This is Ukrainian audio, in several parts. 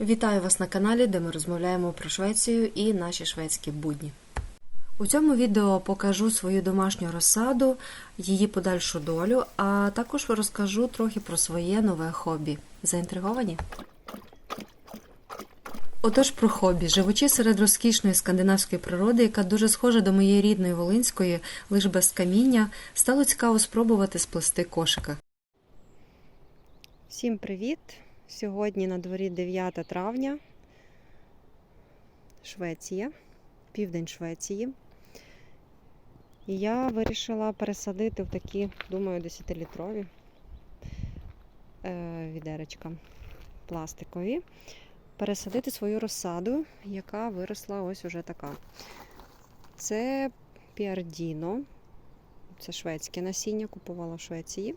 Вітаю вас на каналі, де ми розмовляємо про Швецію і наші шведські будні. У цьому відео покажу свою домашню розсаду, її подальшу долю, а також розкажу трохи про своє нове хобі. Заінтриговані? Отож про хобі. Живучи серед розкішної скандинавської природи, яка дуже схожа до моєї рідної Волинської, лише без каміння, стало цікаво спробувати сплести кошика. Всім привіт! Сьогодні на дворі 9 травня, Швеція, південь Швеції. І я вирішила пересадити в такі, думаю, 10-літрові е, відеречка пластикові. Пересадити свою розсаду, яка виросла ось уже така. Це піардіно, це шведське насіння, купувала в Швеції.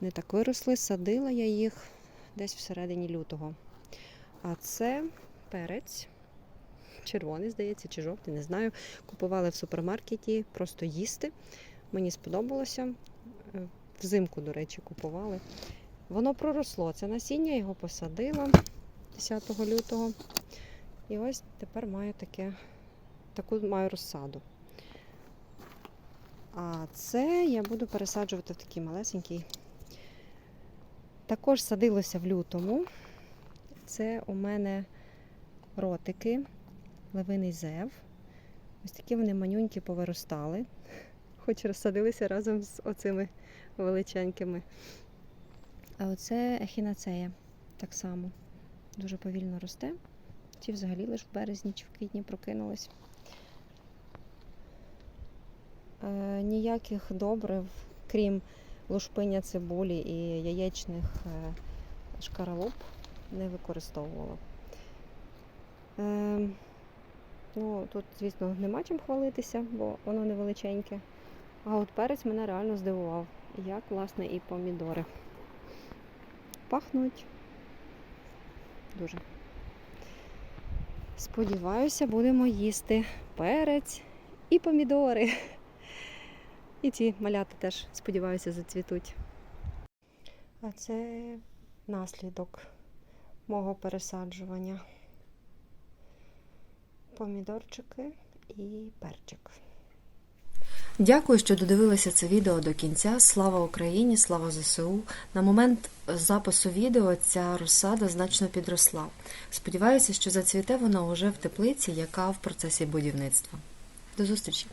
Не так виросли, садила я їх десь всередині лютого. А це перець, червоний, здається, чи жовтий, не знаю. Купували в супермаркеті просто їсти. Мені сподобалося. Е, Взимку, до речі, купували. Воно проросло. Це насіння, його посадила 10 лютого. І ось тепер маю таке, таку маю розсаду. А це я буду пересаджувати в такий малесенький також садилося в лютому. Це у мене ротики, левиний зев. Ось такі вони манюнькі повиростали, хоч розсадилися разом з оцими величенькими. А оце ехінацея так само. Дуже повільно росте. Ті взагалі лише в березні чи в квітні прокинулись. Е, ніяких добрив, крім лушпиня цибулі і яєчних е, шкаралуп не використовувала. Е, ну, Тут, звісно, нема чим хвалитися, бо воно невеличеньке. А от перець мене реально здивував, як, власне, і помідори. Пахнуть дуже. Сподіваюся, будемо їсти перець і помідори. І ці малята теж, сподіваюся, зацвітуть. А це наслідок мого пересаджування. Помідорчики і перчик. Дякую, що додивилися це відео до кінця. Слава Україні, слава ЗСУ. На момент запису відео ця розсада значно підросла. Сподіваюся, що зацвіте вона уже в теплиці, яка в процесі будівництва. До зустрічі!